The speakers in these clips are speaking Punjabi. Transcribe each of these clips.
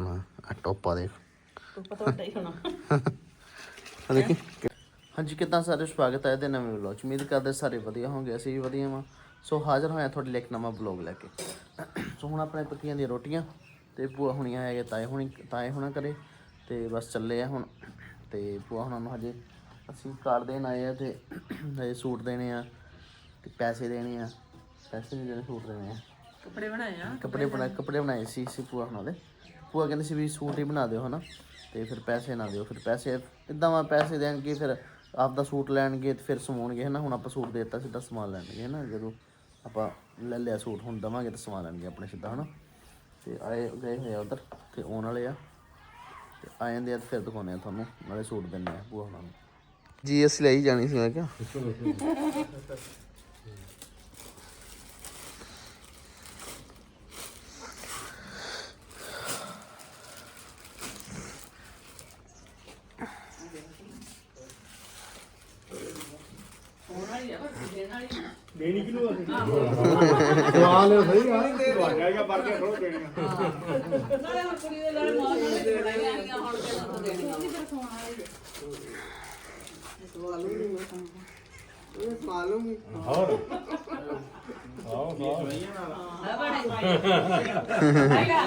ਨਾ ਆ ਟੋਪਾ ਦੇਖ। ਤੂੰ ਪਤਾ ਵੱਡਾ ਹੀ ਹੋਣਾ। ਆ ਦੇਖੀ। ਹਾਂਜੀ ਕਿਦਾਂ ਸਾਰੇ ਸਵਾਗਤ ਹੈ ਇਹਦੇ ਨਵੇਂ ਵਲੌਗ ਚ। ਉਮੀਦ ਕਰਦੇ ਸਾਰੇ ਵਧੀਆ ਹੋਣਗੇ ਅਸੀਂ ਵੀ ਵਧੀਆ ਵਾਂ। ਸੋ ਹਾਜ਼ਰ ਹੋਇਆ ਤੁਹਾਡੇ ਲਈ ਇੱਕ ਨਵਾਂ ਵਲੌਗ ਲੈ ਕੇ। ਸੋ ਹੁਣ ਆਪਣੇ ਪੱਕੀਆਂ ਦੀਆਂ ਰੋਟੀਆਂ ਤੇ ਭੂਆ ਹੁਣੀਆਂ ਹੈਗੇ ਤਾਏ ਹੁਣੀ ਤਾਏ ਹੁਣਾ ਕਰੇ ਤੇ ਬਸ ਚੱਲੇ ਆ ਹੁਣ। ਤੇ ਭੂਆ ਹੁਣਾਂ ਨੂੰ ਹਜੇ ਅਸੀਂ ਕਾਰਡ ਦੇਣ ਆਏ ਆ ਤੇ ਹਜੇ ਸੂਟ ਦੇਣੇ ਆ ਤੇ ਪੈਸੇ ਦੇਣੇ ਆ। ਪੈਸੇ ਨਹੀਂ ਦੇਣੇ ਸੂਟ ਦੇਣੇ ਆ। ਕੱਪੜੇ ਬਣਾਏ ਆ। ਕੱਪੜੇ ਬਣਾ ਕੱਪੜੇ ਬਣਾਏ ਸੀ ਸੀ ਭੂਆ ਹੁਣਾਂ ਦੇ। ਭੂਆ ਕਹਿੰਦੇ ਸੀ ਵੀ ਸੂਟ ਹੀ ਬਣਾ ਦਿਓ, ਹਨਾ? ਤੇ ਫਿਰ ਪੈਸੇ ਨਾ ਦਿਓ, ਫਿਰ ਪੈਸੇ ਇਦਾਂ ਵਾ, ਪੈਸੇ ਦੇਣਗੇ, ਫਿਰ ਆਪਦਾ ਸੂਟ ਲੈਣਗੇ ਤੇ ਫਿਰ ਸਮਾਉਣਗੇ, ਹਨਾ? ਹੁਣ ਆਪਾਂ ਸੂਟ ਦੇ ਦਿੱਤਾ, ਸਿੱਧਾ ਸਮਾਨ ਲੈਣਗੇ, ਹਨਾ? ਜਦੋਂ ਆਪਾਂ ਲੈ ਲਿਆ ਸੂਟ, ਹੁਣ ਦਵਾਂਗੇ ਤਾਂ ਸਮਾਨ ਲੈਣਗੇ ਆਪਣੇ ਸਿੱਧਾ, ਹਨਾ? ਤੇ ਆਏ, ਗਏ ਹੋਏ ਆ ਉਧਰ, ਤੇ ਆਉਣ ਵਾਲੇ ਆ। ਤੇ ਆ ਜਾਂਦੇ ਆ ਤੇ ਫਿਰ ਦਿਖਾਉਂਦੇ ਆ ਤੁਹਾਨੂੰ, ਨਾਲੇ ਸੂਟ ਦਿੰਨੇ ਆ ਭੂਆ ਹੁਣਾਂ ਨੂੰ। ਜੀ, ਅਸੀਂ ਲਈ ਜਾਣੀ ਸੀ, ਮੈਂ ਕਿਹਾ। ਦੇਣੀ ਕਿਨੂੰ ਅਸੀਂ ਸਵਾਲ ਸਹੀ ਆ। ਤੁਹਾਡਾ ਜਾਂ ਪਰ ਕੇ ਥੋੜਾ ਦੇਣੀ। ਨਾਲੇ ਹੁਣ ਕੁੜੀ ਦੇ ਨਾਲ ਮਾਂ ਨਾਲ ਬਣਾਈਆਂ ਆਈਆਂ ਹੁਣ ਕਿਹਨਾਂ ਤੋਂ ਦੇਣੀਆਂ ਆਓ ਹੈ ਬੜੇ ਆਈਗਾ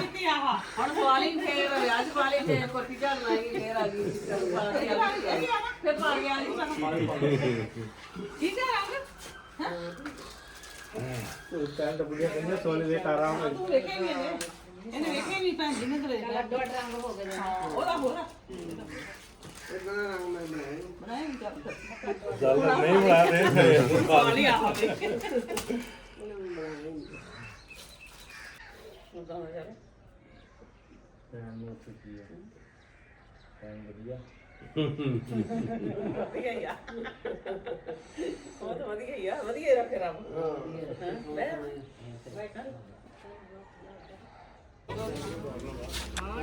ਹੁਣ ਸਵਾਲੀ ਫੇਰ ਵਿਆਹ ਚ ਵਾਲੀ ਫੇਰ ਕੋਠੀ ਝਾੜਨ ਆਏਗੀ ਫੇਰ ਆ ਗਈ ਫਿਰ ਪਾ ਗਿਆ ਕੀ ਕਰਾਂਗੇ ਸਟੈਂਡ ਬੁੜੀਆ ਕਹਿੰਦੇ ਸੋਨੇ ਦੇ ਤਾਰਾਂ ਹੋਏ ਤੂੰ ਵੇਖੇ ਵੀ ਇਹਨੇ ਇਹਨੇ ਵੇਖੇ ਵੀ ਭੈਣ ਜੀ ਨੇ ਤੇਰੇ ਲੱਡ ਵੱਡ ਰੰਗ ਹੋ ਗਏ ਉਹਦਾ ਹੋਰਾ ਬਣਾਏਗੀ ਚੱਲ ਚੱਲ ਨਹੀਂ ਬਣਾ ਦੇ ਸਵਾਲੀ ਆ ਹੋਵੇ ਵਧੀਆ ਹੀ ਆ ਉਹ ਤਾਂ ਵਧੀਆ ਹੀ ਆ। ਵਧੀਆ ਹੀ ਰੱਖ ਰੱਬ ਹਾਂ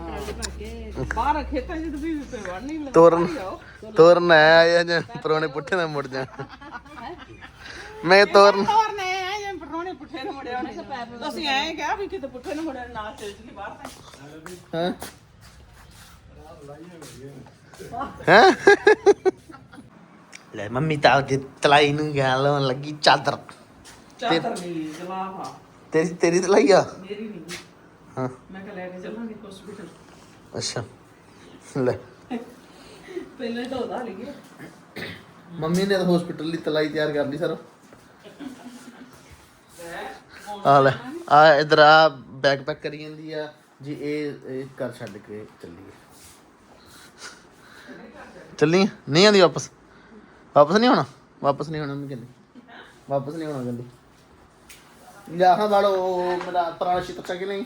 ਬਾਹਰ ਖੇਤਾਂ 'ਚ ਤਾਂ ਵੀ ਪੇ ਵੜ ਨਹੀਂ ਲੱਗਦਾ ਤੋਰਨ ਤੋਰਨ ਆਇਆ ਜਾਂ ਪਰੋਣੇ ਪੁੱਠੇ ਨਾਲ ਮੁੜ ਜਾ। ਮੈਂ ਤੋਰਨ ਤੋਰਨ ਆਏ ਜੇ ਪਰੋਣੇ ਪੁੱਠੇ ਨੂੰ ਮੁੜਿਆ ਉਹਨੇ ਅਸੀਂ ਐਂ ਕਿਹਾ ਵੀ ਕਿਤੇ ਪੁੱਠੇ ਨੂੰ ਮੁੜਿਆ ਨਾ ਚੱਲ ਜੀ ਬਾਹਰ ਤਾਂ। ਹਾਂ? ਹੈਂ? ਲੈ ਮੰਮੀ ਤਾਂ ਅੱਜ ਤਲਾਈ ਨੂੰ ਲੱਗੀ ਚਾਦਰ। ਨਹੀਂ ਤੇਰੀ ਤੇਰੀ ਤਲਾਈ ਆ? ਮੇਰੀ ਨਹੀਂ। ਹਾਂ। ਮੈਂ ਕਿਹਾ ਲੈ ਕੇ ਚੱਲਾਂਗੇ ਹਸਪੀਟਲ ਅੱਛਾ ਲੈ। ਪਹਿਲਾਂ ਧੋਦਾ ਲਈਏ ਮੰਮੀ ਨੇ ਤਾਂ ਹਸਪੀਟਲ ਲਈ ਤਲਾਈ ਤਿਆਰ ਕਰ ਲਈ ਸਰ। ਆ ਲੈ ਆ ਇਧਰ ਆ ਬੈਗ ਪੈਕ ਕਰੀ ਜਾਂਦੀ ਆ। ਜੀ ਇਹ ਇਹ ਘਰ ਛੱਡ ਕੇ ਚੱਲੀਏ ਚੱਲੀ ਨਹੀਂ ਆਂਦੀ ਵਾਪਸ? ਵਾਪਸ ਨਹੀਂ ਹੋਣਾ? ਵਾਪਸ ਨਹੀਂ ਹੋਣਾ ਮੈਂ ਕਹਿੰਦੀ। ਵਾਪਸ ਨਹੀਂ ਹੋਣਾ ਕਹਿੰਦੀ। ਲਿਆ ਹਾਂ ਵਾਲੋ ਮੇਰਾ ਪੁਰਾਣਾ ਸ਼ੀਟ ਚੱਕ ਕੇ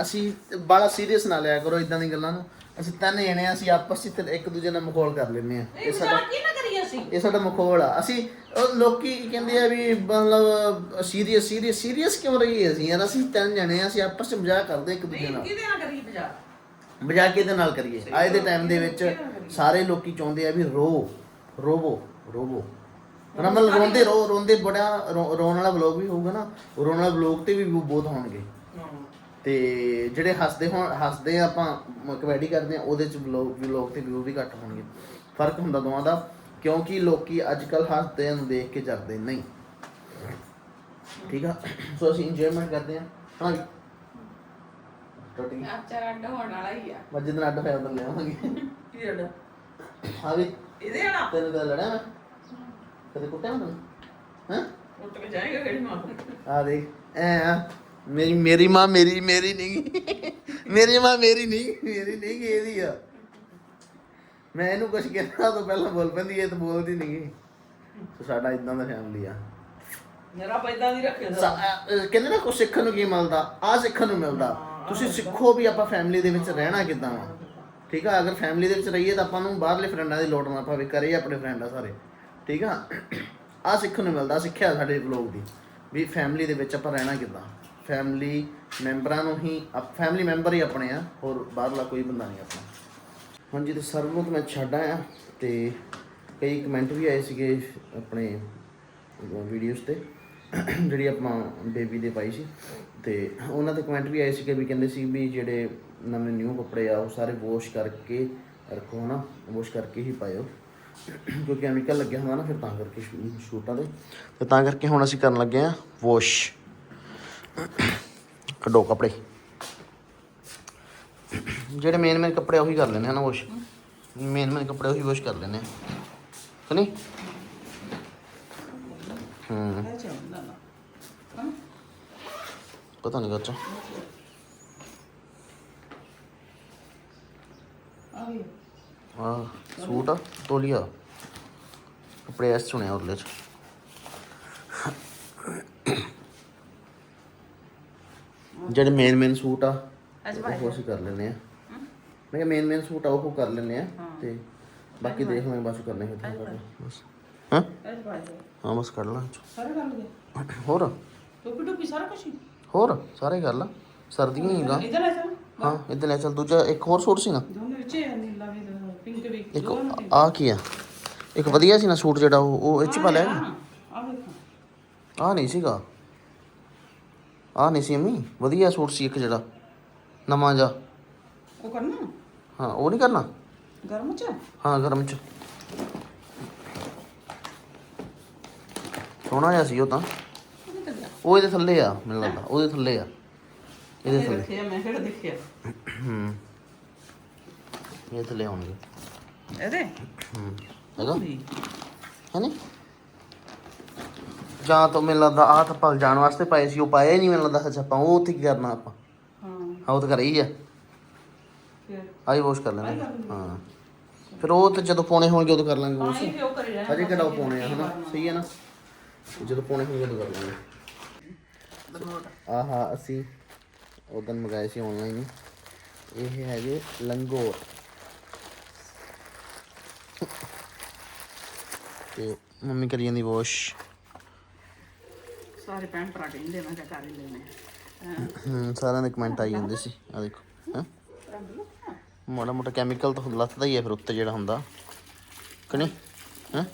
ਅਸੀਂ ਬੜਾ ਸੀਰੀਅਸ ਨਾ ਲਿਆ ਕਰੋ ਇਦਾਂ ਦੀ ਗੱਲਾਂ ਨੂੰ। ਅਸੀਂ ਤਿੰਨ ਜਣੇ ਆ ਅਸੀਂ ਆਪਸ ਵਿੱਚ ਇੱਕ ਦੂਜੇ ਨਾਲ ਮਖੌਲ ਕਰ ਲੈਂਦੇ ਆ। ਇਹ ਸਾਡਾ ਕੀ ਨਾ ਕਰੀਏ ਅਸੀਂ। ਇਹ ਸਾਡਾ ਮਖੌਲ ਆ। ਅਸੀਂ ਉਹ ਲੋਕੀ ਕਹਿੰਦੇ ਆ ਵੀ ਮਤਲਬ ਸੀਰੀਅਸ ਸੀਰੀਅਸ ਸੀਰੀਅਸ ਕਿਉਂ ਰਹੀਏ ਅਸੀਂ ਯਾਰ? ਅਸੀਂ ਤਿੰਨ ਜਣੇ ਆ ਅਸੀਂ ਆਪਸ ਵਿੱਚ ਮਜ਼ਾਕ ਕਰਦੇ ਇੱਕ ਦੂਜੇ ਨਾਲ। ਕਿਹਦੇ ਨਾਲ ਕਰੀਏ ਬਾਜ਼ਾਰ ਮਜ਼ਾਕ ਕਿਹਦੇ ਨਾਲ ਕਰੀਏ? ਅੱਜ ਦੇ ਟਾਈਮ ਦੇ ਵਿੱਚ ਸਾਰੇ ਲੋਕੀ ਚਾਹੁੰਦੇ ਆ ਵੀ ਰੋ ਰੋਵੋ ਰੋਵੋ। ਰਮਲ ਰੋਂਦੇ ਰੋ ਰੋਂਦੇ ਬੜਾ ਰੋ- ਰੋਣ ਵਾਲਾ ਵਲੌਗ ਵੀ ਹੋਊਗਾ ਨਾ। ਰੋਣ ਵਾਲਾ ਵਲੌਗ ਤੇ ਵੀ ਵਿਊ ਬਹੁਤ ਹੋਣਗੇ। ਤੇ ਜਿਹੜੇ ਹੱਸਦੇ ਹੋਣ ਹੱਸਦੇ ਆਪਾਂ ਕਮੇਡੀ ਕਰਦੇ ਆ ਉਹਦੇ ਚ ਵਲੌਗ ਵਲੌਗ ਤੇ ਵਿਊ ਵੀ ਘੱਟ ਹੋਣਗੇ। ਫ਼ਰਕ ਹੁੰਦਾ ਦੋਵਾਂ ਦਾ ਕਿਉਂਕਿ ਲੋਕੀ ਅੱਜ ਕੱਲ ਹੱਸਦੇ ਨੂੰ ਦੇਖ ਕੇ ਜਰਦੇ ਨਹੀਂ। ਠੀਕ ਆ? ਸੋ ਅਸੀਂ ਇੰਜੋਇਮੈਂਟ ਕਰਦੇ ਆ। ਹਾਂ। ਟੁੱਟ ਗਈ ਚਾਰ ਅੱਡ ਹੋਣ ਵਾਲਾ ਹੀ ਆ। ਮੈਂ ਜਿੱਦਣ ਅੱਡ ਹੋਇਆ ਉਦੋਂ ਲਿਆਵਾਂਗੇ ਕੀ ਅੱਡ? ਹਾਂ ਵੀ। ਇਹਦੇ ਨਾਲ ਤੈਨੂੰ ਕਦੇ ਲੜਿਆ ਮੈਂ। ਕਦੇ ਕੁੱਟਿਆ ਮੈਂ ਹਾਂ? ਕੇ ਜਾਏਗਾ ਕਿਹੜੀ ਮਾਂ। ਆ ਦੇਖ। ਐ ਆ। ਮੇਰੀ ਮੇਰੀ ਮਾਂ ਮੇਰੀ ਮੇਰੀ ਨਹੀਂ। ਮੇਰੀ ਮਾਂ ਮੇਰੀ ਨਹੀਂ ਮੇਰੀ ਨਹੀਂ ਇਹਦੀ ਆ। ਮੈਂ ਇਹਨੂੰ ਕੁਝ ਕਹਿਣਾ ਤੋਂ ਪਹਿਲਾਂ ਬੋਲ ਪੈਂਦੀ ਇਹ ਤਾਂ ਬੋਲਦੀ ਨਹੀਂ। ਸੋ ਸਾਡਾ ਇਦਾਂ ਦਾ ਫੈਮਿਲੀ ਆ। ਮੇਰਾ ਪੈਦਾ ਨਹੀਂ ਰੱਖਿਆ ਸਾ- ਕਹਿੰਦੇ ਨਾ ਕੁਝ ਸਿੱਖਣ ਨੂੰ ਕੀ ਮਿਲਦਾ? ਆ ਸਿੱਖਣ ਨੂੰ ਮਿਲਦਾ। ਤੁਸੀਂ ਸਿੱਖੋ ਵੀ ਆਪਾਂ ਫੈਮਿਲੀ ਦੇ ਵਿੱਚ ਰਹਿਣਾ ਕਿਦਾਂ ਵਾ। ਠੀਕ ਆ? ਅਗਰ ਫੈਮਿਲੀ ਦੇ ਵਿੱਚ ਰਹੀਏ ਤਾਂ ਆਪਾਂ ਨੂੰ ਬਾਹਰਲੇ ਫਰੈਂਡਾਂ ਦੀ ਲੋੜ ਨਾ ਪਵੇ ਹੀ ਆਪਣੇ ਫਰੈਂਡ ਆ ਸਾਰੇ। ਠੀਕ ਆ? ਆ ਸਿੱਖਣ ਨੂੰ ਮਿਲਦਾ ਸਿੱਖਿਆ ਸਾਡੇ ਲੋਕ ਦੀ ਵੀ ਫੈਮਿਲੀ ਦੇ ਵਿੱਚ ਆਪਾਂ ਰਹਿਣਾ ਕਿਦਾਂ। ਫੈਮਿਲੀ ਮੈਂਬਰਾਂ ਨੂੰ ਹੀ ਫੈਮਿਲੀ ਮੈਂਬਰ ਹੀ ਆਪਣੇ ਆ, ਹੋਰ ਬਾਹਰਲਾ ਕੋਈ ਬੰਦਾ ਨਹੀਂ ਆਪਣਾ। ਹੁਣ ਤੇ ਸਰ ਨੂੰ ਤਾਂ ਮੈਂ ਛੱਡ ਆਇਆ ਤੇ ਕਈ ਕਮੈਂਟ ਵੀ ਆਏ ਸੀਗੇ ਆਪਣੇ ਵੀਡੀਓਜ਼ ਤੇ, ਜਿਹੜੀ ਆਪਾਂ ਬੇਬੀ ਦੇ ਪਾਈ ਸੀ। ਤੇ ਉਹਨਾਂ ਦੇ ਕਮੈਂਟ ਵੀ ਆਏ ਸੀਗੇ ਵੀ ਕਹਿੰਦੇ ਸੀ ਵੀ ਜਿਹੜੇ ਨਵੇਂ ਨਿਊ ਕੱਪੜੇ ਆ, ਉਹ ਸਾਰੇ ਵਾਸ਼ ਕਰਕੇ ਰੱਖੋ ਨਾ ਵਾਸ਼ ਕਰਕੇ ਹੀ ਪਾਇਓ। ਕਿਉਂਕਿ ਕੈਮੀਕਲ ਲੱਗਿਆ ਹੁੰਦਾ ਨਾ, ਫਿਰ ਤਾਂ ਕਰਕੇ ਸ਼ੂਟਾਂ ਦੇ ਤੇ ਤਾਂ ਕਰਕੇ ਹੁਣ ਅਸੀਂ ਕਰਨ ਲੱਗੇ ਆ ਵਾਸ਼ ਕੱਢੋ ਕੱਪੜੇ। ਜਿਹੜੇ ਮੇਨ ਮੇਨ ਕੱਪੜੇ ਉਹੀ ਕਰ ਲੈਣੇ ਆ ਵਾਸ਼ ਮੇਨ ਮੇਨ ਕੱਪੜੇ ਉਹੀ ਵਾਸ਼ ਕਰ ਲੈਣੇ ਕਿ ਨਹੀਂ? ਹੂੰ। ਪਤਾ ਨਹੀਂ ਕੱਚਾ ਆ ਸੂਟ ਤੋਲੀਆ। ਕੱਪੜੇ ਐਸ ਸੁਣਿਆ ਉਹਦੇ ਚ। ਜਿਹੜੇ ਮੇਨ ਮੇਨ ਸੂਟ ਆ ਉਹ ਅਸੀਂ ਕਰ ਲੈਨੇ ਆ ਮੈਂ ਕਿਹਾ ਮੇਨ ਮੇਨ ਸੂਟ ਆ ਉਹ ਕਰ ਲੈਨੇ ਆ ਤੇ ਬਾਕੀ ਦੇਖ ਲਾਂਗੇ ਬਸ ਕਰਨੇ ਹੈ ਬਸ। ਹਾਂ? ਹਾਂ ਬਸ ਕਰ ਲਾਂ ਸਾਰੇ ਕਰ ਲਗੇ? ਹੋਰ? ਟੋਪੀ ਟੋਪੀ ਸਾਰਾ ਕੁਝ ਹੋਰ? ਸਾਰੇ ਕਰ ਲਾ। ਸਰਦੀਆਂ ਹੀ ਗਾ ਇਧਰ ਆ ਜਾ ਹਾਂ ਇਦਾਂ ਲੈ ਚੱਲ। ਦੂਜਾ ਇੱਕ ਹੋਰ ਸੂਟ ਸੀ ਨਾ? ਦੋਨੇ ਵਿੱਚ ਹੈ ਨੀਲਾ ਵੀ ਪਿੰਕ ਵੀ। ਇੱਕ ਆ ਕੀ ਆ? ਇੱਕ ਵਧੀਆ ਸੀ ਨਾ ਸੂਟ ਜਿਹੜਾ ਉਹ ਉਹ ਇਹ ਚ ਪਾ ਲਿਆ ਆ ਵੇਖੋ ਆ ਨਹੀਂ ਸੀਗਾ। ਆ ਨਹੀਂ ਸੀ ਅੰਮੀ ਵਧੀਆ ਸੂਟ ਸੀ ਇੱਕ ਜਿਹੜਾ ਨਵਾਂ ਜਾ ਉਹ ਕਰਨਾ? ਹਾਂ ਉਹ ਨਹੀਂ ਕਰਨਾ? ਗਰਮ ਚ? ਹਾਂ ਗਰਮ ਚ। ਸੋਹਣਾ ਜਿਹਾ ਸੀ ਉਹ ਤਾਂ। ਉਹ ਇਹਦੇ ਥੱਲੇ ਆ ਮੈਨੂੰ ਲੱਗਦਾ ਉਹਦੇ ਥੱਲੇ ਆ। ਇਹਦੇ ਇਹ ਥੱਲੇ। ਰੱਖਿਆ ਮੈਂ ਕਿਹੜਾ ਦੇਖਿਆ। ਹੂੰ। ਇਹ ਥੱਲੇ ਹੋਣਗੇ ਇਹਦੇ? ਹੂੰ। ਹੈਗਾ? ਹੈ ਨੀ? ਜਾਂ ਤਾਂ ਮੈਨੂੰ ਲੱਗਦਾ ਆਹ ਤਾਂ ਪਲ ਜਾਣ ਵਾਸਤੇ ਪਾਏ ਸੀ ਉਹ ਪਾਇਆ ਹੀ ਨਹੀਂ ਮੈਨੂੰ ਲੱਗਦਾ ਅੱਛਾ ਆਪਾਂ ਉਹ ਉੱਥੇ ਕੀ ਕਰਨਾ ਆਪਾਂ? ਹਾਂ। ਹਾਂ ਉਹ ਤਾਂ ਘਰੇ ਹੀ ਆ। ਫਿਰ? ਆਈ ਵਾਸ਼ ਕਰ ਲੈਣਾ। ਹਾਂ ਫਿਰ ਉਹ ਤੇ ਜਦੋਂ ਪਾਉਣੇ ਹੋਣਗੇ ਉਦੋਂ ਕਰ ਲਾਂਗੇ ਵਾਸ਼ ਵੀ ਉਹ ਕਰੀ ਕਿਹੜਾ ਉਹ ਪਾਉਣੇ ਆ। ਹਨਾ? ਸਹੀ ਹੈ ਨਾ? ਜਦੋਂ ਪਾਉਣੇ ਹੋਣਗੇ ਉਦੋਂ ਕਰ ਲਾਂਗੇ। ਆਹਾ ਅਸੀਂ ਉਦੋਂ ਮੰਗਾਏ ਸੀ ਆਨਲਾਈਨ ਇਹ ਹੈਗੇ ਲੰਗੋਰ ਤੇ ਮੰਮੀ ਕਰੀ ਜਾਂਦੀ ਵਾਸ਼ ਸਾਰੇ ਪੈਣ ਭਰਾ ਕਹਿੰਦੇ ਮੈਂ ਕਿਹਾ ਕਰ ਹੀ ਲੈਣੇ ਆ। ਹੂੰ ਸਾਰਿਆਂ ਦੇ ਕਮੈਂਟ ਆਈ ਜਾਂਦੇ ਸੀ ਆ ਦੇਖੋ ਹਾਂ? ਮਾੜਾ ਮੋਟਾ ਕੈਮੀਕਲ ਤਾਂ ਲੱਥਦਾ ਹੀ ਹੈ ਫਿਰ ਉੱਤੇ ਜਿਹੜਾ ਹੁੰਦਾ। ਕਿ ਨਹੀਂ? ਹਾਂ?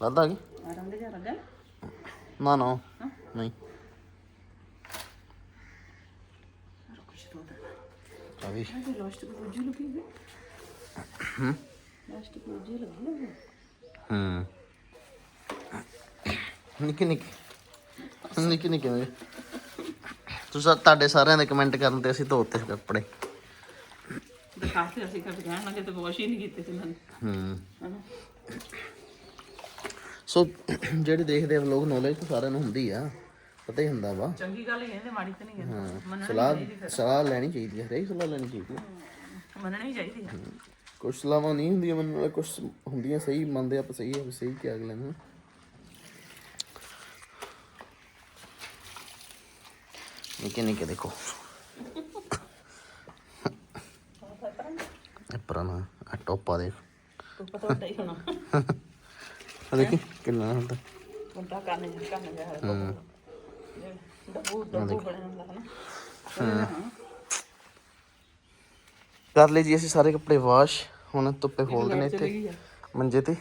ਲੱਥਦਾ ਕੀ? ਆਰਾਮ ਦੇ ਜਾ ਰੰਗਲ ਨਾ ਨਾ। ਨਹੀਂ। ਕੁਛ ਤੋਂ ਤਾਂ ਆ ਵੀ। ਇਹ ਲਾਸਟ ਕੋ ਜੀ ਲੱਗੀ ਹੈ। ਹਮ ਲਾਸਟ ਕੋ ਜੀ ਲੱਗੀ ਹੈ ਹੂੰ। ਨਿੱਕੀ ਨਿੱਕੀ। ਨਿੱਕੀ ਨਿੱਕੀ ਨੇ ਤੁਸੀਂ ਤੁਹਾਡੇ ਸਾਰਿਆਂ ਦੇ ਕਮੈਂਟ ਕਰਨ ਤੇ ਅਸੀਂ ਧੋਤੇ ਕੱਪੜੇ। ਦਿਖਾਤੇ ਅਸੀਂ ਕਦੇ ਕਹਿਣ ਲੱਗੇ ਤੇ ਵਾਸ਼ ਹੀ ਨਹੀਂ ਕੀਤੇ ਸੀ ਹੂੰ। ਸੋ ਜਿਹੜੇ ਦੇਖਦੇ ਆ ਲੋਕ ਨੌਲੇਜ ਤਾਂ ਸਾਰਿਆਂ ਨੂੰ ਹੁੰਦੀ ਆ। ਪਤਾ ਹੀ ਹੁੰਦਾ ਵਾ। ਚੰਗੀ ਗੱਲ ਹੀ ਕਹਿੰਦੇ ਮਾੜੀ ਤੇ ਨਹੀਂ ਕਹਿੰਦੇ ਸਲਾਹ ਸਲਾਹ ਲੈਣੀ ਚਾਹੀਦੀ ਹੈ ਹਰੇਕ ਸਲਾਹ ਲੈਣੀ ਚਾਹੀਦੀ ਹੈ ਮੰਨਣੀ ਚਾਹੀਦੀ ਹੈ। ਕੁਝ ਸਲਾਹਾਂ ਨਹੀਂ ਹੁੰਦੀਆਂ ਮੰਨਣ ਵਾਲੇ ਕੁਝ ਹੁੰਦੀਆਂ ਸਹੀ ਮੰਨਦੇ ਆਪਾਂ ਸਹੀ ਹੈ ਸਹੀ ਕਿ ਅਗਲੇ ਨੂੰ। ਨਿੱਕੇ ਨਿੱਕੇ ਦੇਖੋ ਪੁਰਾਣਾ ਆ ਟੋਪਾ ਦੇਖ ਤੂੰ ਪਤਾ ਵੱਡਾ ਹੀ ਹੋਣਾ ਆ ਦੇਖੀ ਕਿੰਨਾ ਹੁੰਦਾ ਵੱਡਾ ਕਰਨੇ ਕਰਨੇ ਜਾ ਰਿਹਾ ਡੱਬੂ ਡੱਬੂ ਬਣਿਆ ਹੁੰਦਾ ਹੈ ਨਾ ਕਰ ਲਈ ਜੀ ਅਸੀਂ ਸਾਰੇ ਕੱਪੜੇ ਵਾਸ਼ ਹੁਣ ਧੁੱਪੇ ਫੋਲਦੇ ਨੇ ਇੱਥੇ ਮੰਜੇ ਤੇ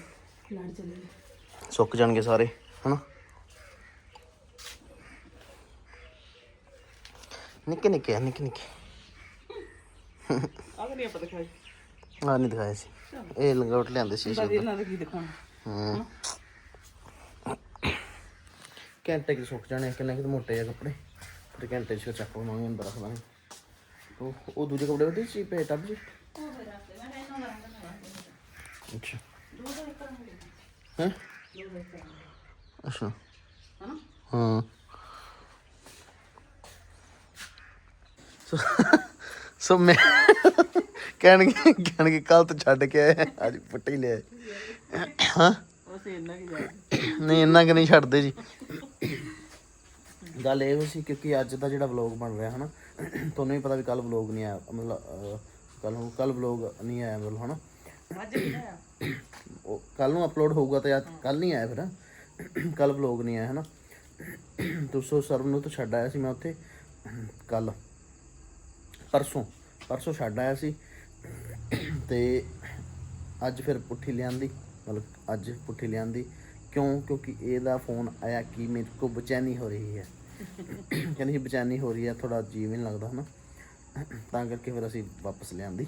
ਸੁੱਕ ਜਾਣਗੇ ਸਾਰੇ ਹਨਾ ਨਿੱਕੇ ਨਿੱਕੇ ਆ ਨਿੱਕੇ ਨਿੱਕੇ। ਆ ਕਰੀ ਆਪਾਂ ਦਿਖਾਈ ਆ ਨਹੀਂ ਦਿਖਾਇਆ ਸੀ। ਇਹ ਲੰਗੋਟ ਲਿਆਂਦੇ ਸੀ ਬਾਦੀ ਇਹਨਾਂ ਦੇ ਕੀ ਦਿਖਾਉਣਾ। ਹੂੰ। ਘੰਟੇ ਕਿ ਸੁੱਕ ਜਾਣੇ ਕਿੰਨੇ ਕਿ ਮੋਟੇ ਆ ਕੱਪੜੇ। ਫਿਰ ਘੰਟੇ ਚ ਚੱਕ ਲਵਾਂਗੇ ਅੰਦਰ ਰੱਖ ਦਾਂਗੇ। ਉਹ ਉਹ ਦੂਜੇ ਕੱਪੜੇ ਉਹਦੇ ਸੀ ਪੇ ਟੱਬ ਜੀ ਅੱਛਾ। ਹੈ? ਅੱਛਾ। ਹਨਾ? ਹਾਂ। ਸੋ ਸੋ ਮੈਂ ਕਹਿਣਗੇ ਕਹਿਣਗੇ ਕੱਲ ਤੋਂ ਛੱਡ ਕੇ ਆਏ ਅੱਜ ਪੁੱਟੀ ਲਿਆ ਹਾਂ? ਉਹ ਸੇ ਇੰਨਾ ਕੀ ਜਾਏ ਨਹੀਂ ਇੰਨਾ ਕਿ ਨਹੀਂ ਛੱਡਦੇ ਜੀ। ਗੱਲ ਇਹ ਸੀ ਕਿਉਂਕਿ ਅੱਜ ਦਾ ਜਿਹੜਾ ਵਲੌਗ ਬਣ ਰਿਹਾ ਹਨਾ? ਤੁਹਾਨੂੰ ਵੀ ਪਤਾ ਵੀ ਕੱਲ ਵਲੌਗ ਨਹੀਂ ਆਇਆ। ਮਤਲਬ ਕੱਲ ਨੂੰ ਕੱਲ ਵਲੌਗ ਨਹੀਂ ਆਇਆ ਮਤਲਬ ਹਨਾ? ਅੱਜ ਆਇਆ। ਉਹ ਕੱਲ ਨੂੰ ਅਪਲੋਡ ਹੋਊਗਾ ਤੇ ਕੱਲ ਨਹੀਂ ਆਇਆ ਫਿਰ ਕੱਲ ਵਲੌਗ ਨਹੀਂ ਆਇਆ ਹਨਾ? ਦੋਸਤੋ ਸਰਵ ਨੂੰ ਤਾਂ ਛੱਡ ਆਇਆ ਸੀ ਮੈਂ ਉੱਥੇ। ਕੱਲ ਪਰਸੋਂ ਪਰਸੋਂ ਛੱਡ ਆਇਆ ਸੀ ਤੇ ਅੱਜ ਫਿਰ ਪੁੱਠੀ ਲਿਆਂਦੀ ਮਤਲਬ ਅੱਜ ਪੁੱਠੀ ਲਿਆਂਦੀ। ਕਿਉਂ? ਕਿਉਂਕਿ ਇਹਦਾ ਫੋਨ ਆਇਆ ਕਿ ਮੇਰੇ ਕੋ ਬਚੈਨੀ ਹੋ ਰਹੀ ਹੈ। ਕਹਿੰਦੀ ਬਚੈਨੀ ਹੋ ਰਹੀ ਹੈ ਥੋੜਾ ਜੀਵ ਨਹੀਂ ਲੱਗਦਾ ਹਨਾ? ਤਾਂ ਕਰਕੇ ਫਿਰ ਅਸੀਂ ਵਾਪਸ ਲਿਆਂਦੀ।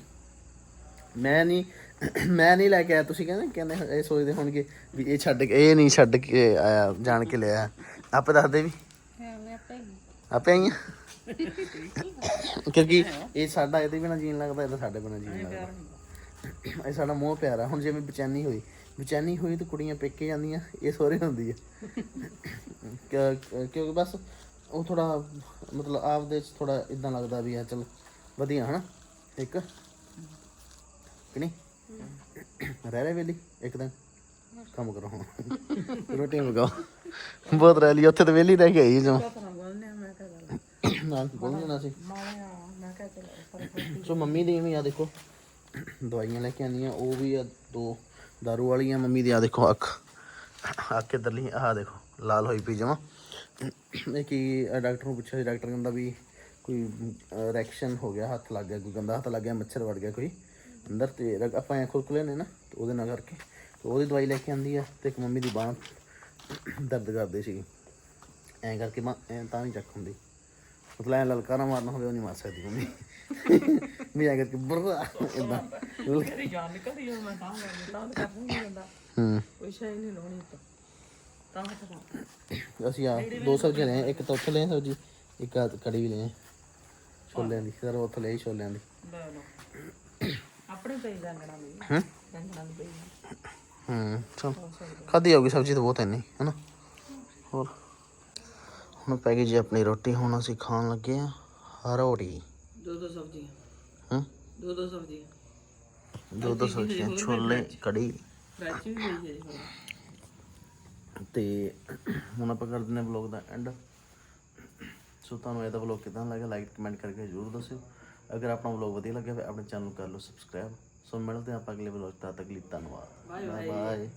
ਮੈਂ ਨਹੀਂ ਮੈਂ ਨਹੀਂ ਲੈ ਕੇ ਆਇਆ ਤੁਸੀਂ ਕਹਿੰਦੇ ਕਹਿੰਦੇ ਇਹ ਸੋਚਦੇ ਹੋਣਗੇ ਵੀ ਇਹ ਛੱਡ ਕੇ ਇਹ ਨਹੀਂ ਛੱਡ ਕੇ ਆਇਆ ਜਾਣ ਕੇ ਲਿਆ। ਆਪੇ ਦੱਸਦੇ ਵੀ। ਆਪੇ ਆਈਆਂ? ਕਿਉਂਕਿ ਇਹ ਸਾਡਾ ਇਹਦੇ ਬਿਨਾ ਜੀਣ ਲੱਗਦਾ ਇਹਦਾ ਸਾਡੇ ਬਿਨਾ ਜੀਣ ਲੱਗਦਾ। ਇਹ ਸਾਡਾ ਮੋਹ ਪਿਆਰਾ, ਹੁਣ ਜਿਵੇਂ ਬੇਚੈਨੀ ਹੋਈ ਬੇਚੈਨੀ ਹੋਈ ਤੇ ਕੁੜੀਆਂ ਪੇਕੇ ਜਾਂਦੀਆਂ, ਇਹ ਸੋਹਰੇ ਹੁੰਦੀ ਹੈ ਕਿਉਂਕਿ ਬਸ ਉਹ ਥੋੜਾ ਮਤਲਬ ਆਪਦੇ ਚ ਥੋੜਾ ਇਦਾਂ ਲੱਗਦਾ ਵੀ ਆ, ਚਲ ਵਧੀਆ, ਹਨਾ? ਇੱਕ, ਕਿ ਨਹੀਂ? ਰਹਿ ਰਹੇ ਵੇਲੀ, ਇੱਕ ਦਿਨ। ਕੰਮ ਕਰੋ ਹੁਣ। ਰੋਟੀ ਮਗਾਓ ਬਹੁਤ ਰਹਿ ਲਈ, ਉੱਥੇ ਤਾਂ ਵੇਲੀ ਰਹਿ ਕੇ ਆਈ ਜੋ ਨਾਲ ਬੋਲ ਜਾਣਾ ਸੀ। ਸੋ ਮੰਮੀ ਦੀ ਵੀ ਆ ਦੇਖੋ ਦਵਾਈਆਂ ਲੈ ਕੇ ਆਂਦੀਆਂ ਉਹ ਵੀ ਆ ਦੋ ਦਾਰੂ ਵਾਲੀਆਂ ਮੰਮੀ ਦੀ ਆ ਦੇਖੋ ਅੱਖ। ਅੱਖ ਇਧਰਲੀ ਆਹ ਦੇਖੋ ਲਾਲ ਹੋਈ ਪਈ ਜਮਾ। ਇਹ ਕੀ ਡਾਕਟਰ ਨੂੰ ਪੁੱਛਿਆ ਡਾਕਟਰ ਕਹਿੰਦਾ ਵੀ ਕੋਈ ਰੈਕਸ਼ਨ ਹੋ ਗਿਆ ਹੱਥ ਲੱਗ ਗਿਆ ਕੋਈ ਗੰਦਾ ਹੱਥ ਲੱਗ ਗਿਆ ਮੱਛਰ ਵੜ ਗਿਆ ਕੋਈ। ਅੰਦਰ ਤੇ ਆਪਾਂ ਐ ਖੁਰਕਲੇ ਨੇ ਨਾ ਤੇ ਉਹਦੇ ਨਾਲ ਕਰਕੇ। ਤੇ ਉਹਦੀ ਦਵਾਈ ਲੈ ਕੇ ਆਂਦੀ ਆ ਤੇ ਇੱਕ ਮੰਮੀ ਦੀ ਬਾਂਹ ਦਰਦ ਕਰਦੀ ਸੀ। ਐਂ ਕਰਕੇ ਮਾਂ ਤਾਂ ਨਹੀਂ ਚੱਕ ਹੁੰਦੀ। ਮਤਲਬ ਐ ਲਲਕਾਰਾ ਮਾਰਨਾ ਹੋਵੇ ਉਹ ਨਹੀਂ ਮਾਰ ਸਕਦੀ ਮੰਮੀ। ਮੈਂ ਐਂ ਕਰਕੇ ਬੁਰਰਾ ਇਦਾਂ ਤੇਰੀ ਜਾਨ ਨਿਕਲਦੀ ਹੁਣ ਮੈਂ ਤਾਂ ਤਾਂ ਕਰ ਨਹੀਂ ਜਾਂਦਾ ਹੂੰ। ਕੋਈ ਸ਼ੈ ਨਹੀਂ ਲਾਉਣੀ ਤਾਂ ਤਾਂ ਅਸੀਂ ਆ ਦੋ ਸਬਜ਼ੀਆਂ ਲਏ ਇੱਕ ਤਾਂ ਉੱਥੇ ਲਏ ਸਬਜ਼ੀ ਇੱਕ ਆ ਕੜੀ ਵੀ ਲਏ ਛੋਲਿਆਂ ਦੀ। ਸਰ ਉੱਥੇ ਲਈ ਛੋਲਿਆਂ ਦੀ। ਲੈ ਲਓ। ਆਪਣੇ ਪਈ ਰੰਗਣਾ ਵੀ। ਹੂੰ? ਰੰਗਣਾ ਵੀ ਪਈ ਹੂੰ ਚਲ। ਖਾਦੀ ਹੋਗੀ ਸਬਜ਼ੀ ਤਾਂ ਬਹੁਤ ਹੈ ਨਹੀਂ ਹੈਨਾ ਹੋਰ? ਹੁਣ ਪੈ ਗਈ ਜੀ ਆਪਣੀ ਰੋਟੀ ਹੁਣ ਅਸੀਂ ਖਾਣ ਲੱਗੇ ਆ ਰੋਟੀ ਦੋ ਦੋ ਸਬਜ਼ੀਆਂ। ਹੂੰ? ਦੋ ਦੋ ਸਬਜ਼ੀਆਂ ਦੋ ਦੋ ਸਬਜ਼ੀਆਂ ਛੋਲੇ ਕੜੀ। ਫਰੈਸ਼ ਵੀ ਹੋਈ ਹੈ ਜੀ ਹੁਣ। ਤੇ ਹੁਣ ਆਪਾਂ ਕਰ ਦਿੰਦੇ ਵਲੌਗ ਦਾ ਐਂਡ ਸੋ ਤੁਹਾਨੂੰ ਇਹ ਦਾ ਵਲੌਗ ਕਿਦਾਂ ਲੱਗਾ ਲਾਈਕ ਕਮੈਂਟ ਕਰਕੇ ਜ਼ਰੂਰ ਦੱਸਿਓ। ਅਗਰ ਆਪਣਾ ਵਲੌਗ ਵਧੀਆ ਲੱਗਿਆ ਫਿਰ ਆਪਣੇ ਚੈਨਲ ਨੂੰ ਕਰ ਲਓ ਸਬਸਕ੍ਰਾਈਬ ਸੋ ਮਿਲਦੇ ਹਾਂ ਆਪਾਂ ਅਗਲੇ ਵਲੌਗ ਤੱਕ ਲਈ ਧੰਨਵਾਦ। Bye bye